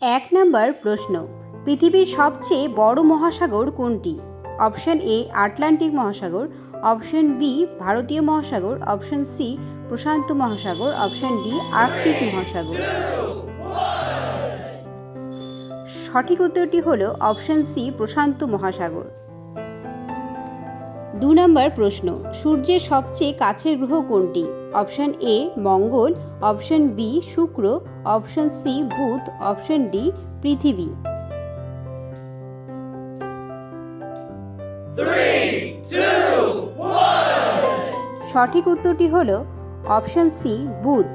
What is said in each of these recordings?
এক নম্বর প্রশ্ন, পৃথিবীর সবচেয়ে বড় মহাসাগর কোনটি? অপশন এ, আটলান্টিক মহাসাগর, অপশন বি, ভারতীয় মহাসাগর, অপশন সি, প্রশান্ত মহাসাগর, অপশন ডি, আর্কটিক মহাসাগর। সঠিক উত্তরটি হল অপশন সি, প্রশান্ত মহাসাগর। দু নম্বর প্রশ্ন, সূর্যের সবচেয়ে কাছের গ্রহ কোনটি? অপশন এ মঙ্গল, অপশন বি শুক্র, অপশন সি বুধ, অপশন ডি পৃথিবী। সঠিক উত্তরটি হল অপশন সি বুধ।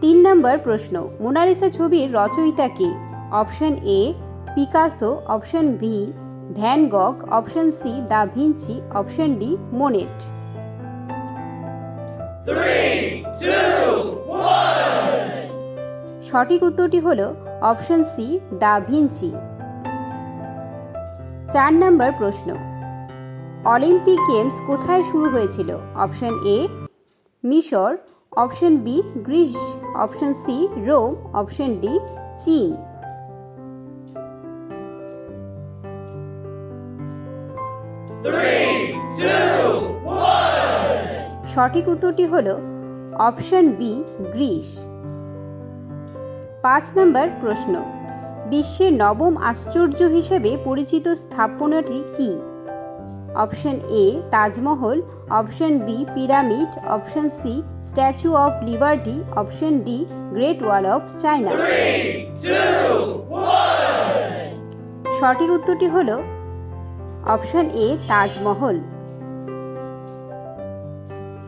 তিন নম্বর প্রশ্ন, মোনালিসা ছবির রচয়িতা কে? Option A Picasso, option B Van Gogh option C da Vinci, option D Monet. সঠিক উত্তরটি হল অপশন সি দা ভিঞ্চি। চার নম্বর প্রশ্ন। অলিম্পিক গেমস কোথায় শুরু হয়েছিল? অপশন এ মিশর। Option B Greece. Option C Rome. Option D চীন। সঠিক উত্তরটি হল অপশন বি, গ্রিস। পাঁচ নম্বর প্রশ্ন, বিশ্বের নবম আশ্চর্য হিসেবে পরিচিত স্থাপনাটি কি? Option A, Taj Mahal. Option B, pyramid. Option C, Statue of Liberty. Option D, Great Wall of China. সঠিক উত্তরটি হল অপশন এ, তাজমহল।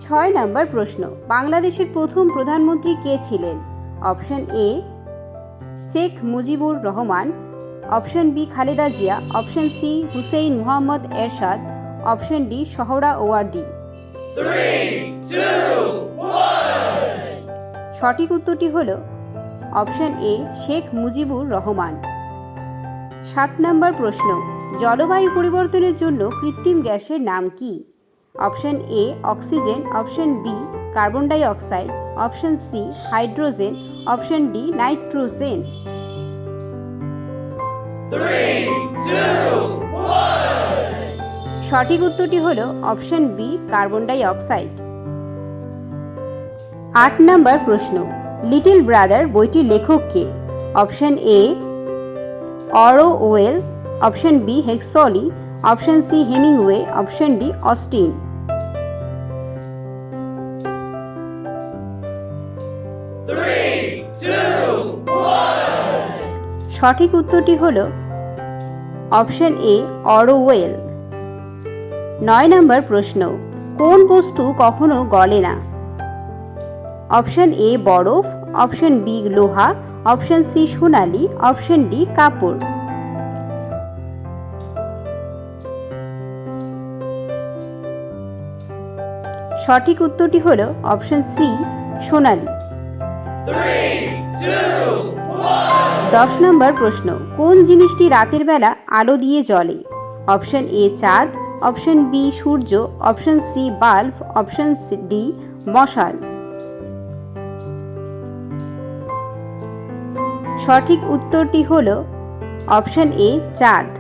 ছয় নম্বর প্রশ্ন, বাংলাদেশের প্রথম প্রধানমন্ত্রী কে ছিলেন? Option A, Sheikh Mujibur Rahman. Option B, Khaleda Zia. Option C, Hussain Muhammad Ershad. Option D Suhrawardy. সঠিক উত্তরটি হল অপশন এ, শেখ মুজিবুর রহমান। সাত নম্বর প্রশ্ন, জলবায়ু পরিবর্তনের জন্য কৃত্রিম গ্যাসের নাম কি? Option A, oxygen, option B, carbon die oxide option C, hydrogen, option D, nitrogen. সঠিক উত্তরটি হল option B, carbon die oxide আট নম্বর প্রশ্ন, লিটিল ব্রাদার বইটির লেখক কে? Option A Orwell option B Huxley option C Hemingway, option D Austen. সঠিক উত্তরটি হল অপশন এ অরোওয়েল। নয় নম্বর প্রশ্ন, কোন বস্তু কখনো গলে না? অপশন এ বরফ, অপশন বি লোহা, অপশন সি সোনালি, অপশন ডি কাপড়। সঠিক উত্তরটি হল অপশন সি, সোনালি। দশ নম্বর প্রশ্ন, কোন জিনিসটি রাতের বেলা আলো দিয়ে জ্বলে? অপশন এ, চাঁদ, অপশন বি, সূর্য, option C, bulb, option D, মশাল। সঠিক উত্তরটি হল অপশন এ, চাঁদ।